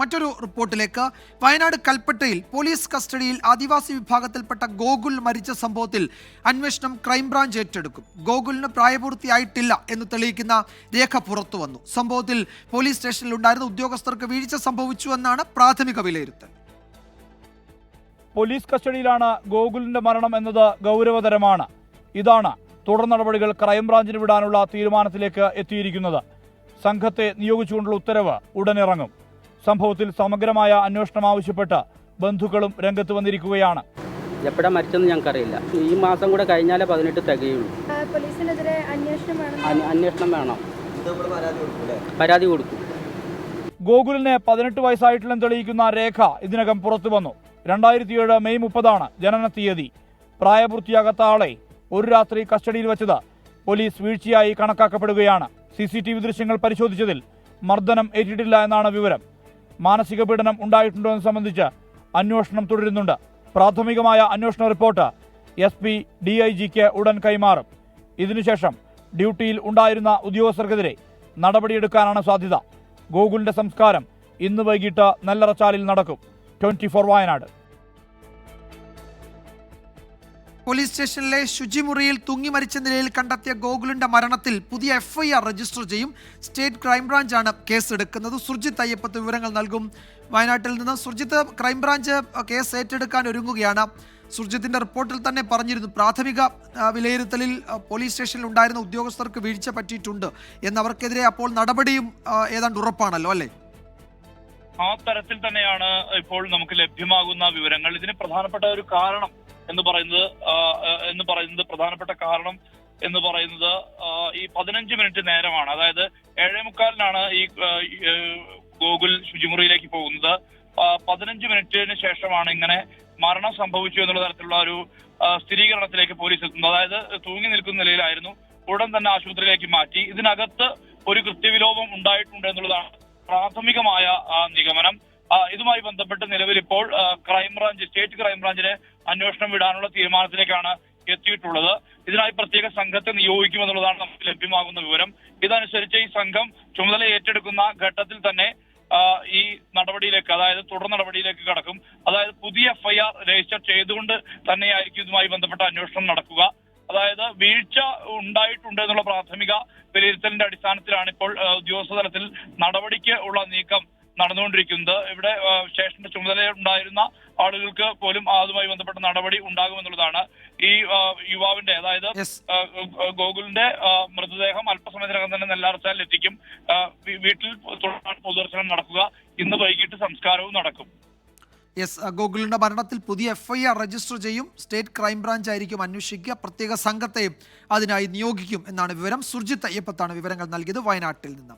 മറ്റൊരു റിപ്പോർട്ടിലേക്ക്. വയനാട് കൽപ്പറ്റയിൽ പോലീസ് കസ്റ്റഡിയിൽ ആദിവാസി വിഭാഗത്തിൽപ്പെട്ട ഗോകുൽ മരിച്ച സംഭവത്തിൽ അന്വേഷണം ക്രൈംബ്രാഞ്ച് ഏറ്റെടുക്കും. ഗോകുലിന് പ്രായപൂർത്തിയായിട്ടില്ല എന്ന് തെളിയിക്കുന്ന രേഖ പുറത്തു വന്നു സംഭവത്തിൽ പോലീസ് സ്റ്റേഷനിൽ ഉണ്ടായിരുന്ന ഉദ്യോഗസ്ഥർക്ക് വീഴ്ച സംഭവിച്ചുവെന്നാണ് പ്രാഥമിക വിലയിരുത്തൽ. പോലീസ് കസ്റ്റഡിയിലാണ് ഗോകുലിന്റെ മരണം എന്നത് ഗൗരവതരമാണ്. ഇതാണ് തുടർ നടപടികൾ ക്രൈംബ്രാഞ്ചിന് വിടാനുള്ള തീരുമാനത്തിലേക്ക് എത്തിയിരിക്കുന്നത്. സംഘത്തെ നിയോഗിച്ചുകൊണ്ടുള്ള ഉത്തരവ് ഉടനിറങ്ങും സംഭവത്തിൽ സമഗ്രമായ അന്വേഷണം ആവശ്യപ്പെട്ട് ബന്ധുക്കളും രംഗത്ത് വന്നിരിക്കുകയാണ്. എപ്പോഴാണ് മരിച്ചെന്ന് ഞങ്ങൾക്കറിയില്ല. ഈ മാസം കൂടെ കഴിഞ്ഞാലേ പതിനെട്ട് തികയുള്ളൂ. പോലീസിനെതിരെ അന്വേഷണം വേണം. അന്വേഷണം വേണം. പരാതി കൊടുക്കും. ഗോകുലിന് പതിനെട്ട് വയസ്സായിട്ടില്ലെന്ന് തെളിയിക്കുന്ന രേഖ ഇതിനകം പുറത്തു വന്നു. രണ്ടായിരത്തി ഏഴ് മെയ് മുപ്പതാണ് ജനന തീയതി. പ്രായപൂർത്തിയാകാത്ത ആളെ ഒരു രാത്രി കസ്റ്റഡിയിൽ വെച്ചത് പോലീസ് വീഴ്ചയായി കണക്കാക്കപ്പെടുകയാണ്. സി സി ടി വി ദൃശ്യങ്ങൾ പരിശോധിച്ചതിൽ മർദ്ദനം ഏറ്റിട്ടില്ല എന്നാണ് വിവരം. മാനസിക പീഡനം ഉണ്ടായിട്ടുണ്ടോ എന്ന് സംബന്ധിച്ച് അന്വേഷണം തുടരുന്നുണ്ട്. പ്രാഥമികമായ അന്വേഷണ report S P D I ജിക്ക് ഉടൻ കൈമാറും. ഇതിനുശേഷം ഡ്യൂട്ടിയിൽ ഉണ്ടായിരുന്ന ഉദ്യോഗസ്ഥർക്കെതിരെ നടപടിയെടുക്കാനാണ് സാധ്യത. ഗോകുലിന്റെ സംസ്കാരം ഇന്ന് വൈകിട്ട് നെല്ലറച്ചാലിൽ നടക്കും. Twenty four Wayanad. പോലീസ് സ്റ്റേഷനിലെ ശുചിമുറിയിൽ തൂങ്ങി മരിച്ച നിലയിൽ കണ്ടെത്തിയ ഗോകുലിന്റെ മരണത്തിൽ പുതിയ എഫ്ഐആർ രജിസ്റ്റർ ചെയ്യും. സ്റ്റേറ്റ് ക്രൈംബ്രാഞ്ചാണ് കേസെടുക്കുന്നത്. സുർജിത്ത് അയ്യപ്പത്ത് വിവരങ്ങൾ നൽകും. വയനാട്ടിൽ നിന്ന് സുർജിത്ത് ക്രൈംബ്രാഞ്ച് കേസ് ഏറ്റെടുക്കാൻ ഒരുങ്ങുകയാണ്. സുർജിത്തിന്റെ റിപ്പോർട്ടിൽ തന്നെ പറഞ്ഞിരുന്നു പ്രാഥമിക വിലയിരുത്തലിൽ പോലീസ് സ്റ്റേഷനിൽ ഉണ്ടായിരുന്ന ഉദ്യോഗസ്ഥർക്ക് വീഴ്ച പറ്റിയിട്ടുണ്ട് എന്നവർക്കെതിരെ അപ്പോൾ നടപടിയും ഏതാണ്ട് ഉറപ്പാണല്ലോ അല്ലേ? ആ തരത്തിൽ തന്നെയാണ് ഇപ്പോൾ നമുക്ക് ലഭ്യമാകുന്ന വിവരങ്ങൾ. ഇതിന് പ്രധാനപ്പെട്ട ഒരു കാരണം എന്ന് പറയുന്നത് എന്ന് പറയുന്നത് പ്രധാനപ്പെട്ട കാരണം എന്ന് പറയുന്നത് ഈ പതിനഞ്ച് മിനിറ്റ് നേരമാണ്. അതായത് ഏഴേ മുക്കാലിനാണ് ഈ ഗോകുൽ ശുചിമുറിയിലേക്ക് പോകുന്നത്. പതിനഞ്ച് മിനിറ്റിന് ശേഷമാണ് ഇങ്ങനെ മരണം സംഭവിച്ചു എന്നുള്ള തരത്തിലുള്ള ഒരു സ്ഥിരീകരണത്തിലേക്ക് പോലീസ് എത്തുന്നത്. അതായത് തൂങ്ങി നിൽക്കുന്ന നിലയിലായിരുന്നു. ഉടൻ തന്നെ ആശുപത്രിയിലേക്ക് മാറ്റി. ഇതിനകത്ത് ഒരു കൃത്യവിലോപം ഉണ്ടായിട്ടുണ്ട് എന്നുള്ളതാണ് പ്രാഥമികമായ നിഗമനം. ഇതുമായി ബന്ധപ്പെട്ട് നിലവിൽ ഇപ്പോൾ ക്രൈംബ്രാഞ്ച് സ്റ്റേറ്റ് ക്രൈംബ്രാഞ്ചിന് അന്വേഷണം വിടാനുള്ള തീരുമാനത്തിലേക്കാണ് എത്തിയിട്ടുള്ളത്. ഇതിനായി പ്രത്യേക സംഘത്തെ നിയോഗിക്കുമെന്നുള്ളതാണ് നമുക്ക് ലഭ്യമാകുന്ന വിവരം. ഇതനുസരിച്ച് ഈ സംഘം ചുമതല ഏറ്റെടുക്കുന്ന ഘട്ടത്തിൽ തന്നെ ഈ നടപടിയിലേക്ക് അതായത് തുടർ നടപടിയിലേക്ക് കടക്കും. അതായത് പുതിയ എഫ്ഐആർ രജിസ്റ്റർ ചെയ്തുകൊണ്ട് തന്നെയായിരിക്കും ഇതുമായി ബന്ധപ്പെട്ട അന്വേഷണം നടക്കുക. അതായത് വീഴ്ച ഉണ്ടായിട്ടുണ്ട് എന്നുള്ള പ്രാഥമിക വിലയിരുത്തലിന്റെ അടിസ്ഥാനത്തിലാണ് ഇപ്പോൾ ഉദ്യോഗസ്ഥ തലത്തിൽ നടപടിക്ക് ഉള്ള നീക്കം നടന്നുകൊണ്ടിരിക്കുന്നത്. ഇവിടെ സ്റ്റേഷന്റെ ചുമതല ഉണ്ടായിരുന്ന ആളുകൾക്ക് പോലും അതുമായി ബന്ധപ്പെട്ട നടപടി ഉണ്ടാകുമെന്നുള്ളതാണ് ഈ യുവാവിന്റെ അതായത്. ഗോകുലിന്റെ മൃതദേഹം അല്പസമയത്തിനകം തന്നെ നെല്ലാർച്ചാലിൽ എത്തിക്കും. വീട്ടിൽ തുടർന്നാണ് പൊതുദർശനം നടക്കുക. ഇന്ന് വൈകിട്ട് സംസ്കാരവും നടക്കും. യെസ് ഗോകുലിന്റെ മരണത്തിൽ പുതിയ എഫ്ഐആർ രജിസ്റ്റർ ചെയ്യും. സ്റ്റേറ്റ് ക്രൈംബ്രാഞ്ച് ആയിരിക്കും അന്വേഷിക്കുക. പ്രത്യേക സംഘത്തെയും അതിനായി നിയോഗിക്കും എന്നാണ് വിവരം. സുർജിത്ത് അയ്യപ്പത്താണ് വിവരങ്ങൾ നൽകിയത് വയനാട്ടിൽ നിന്ന്.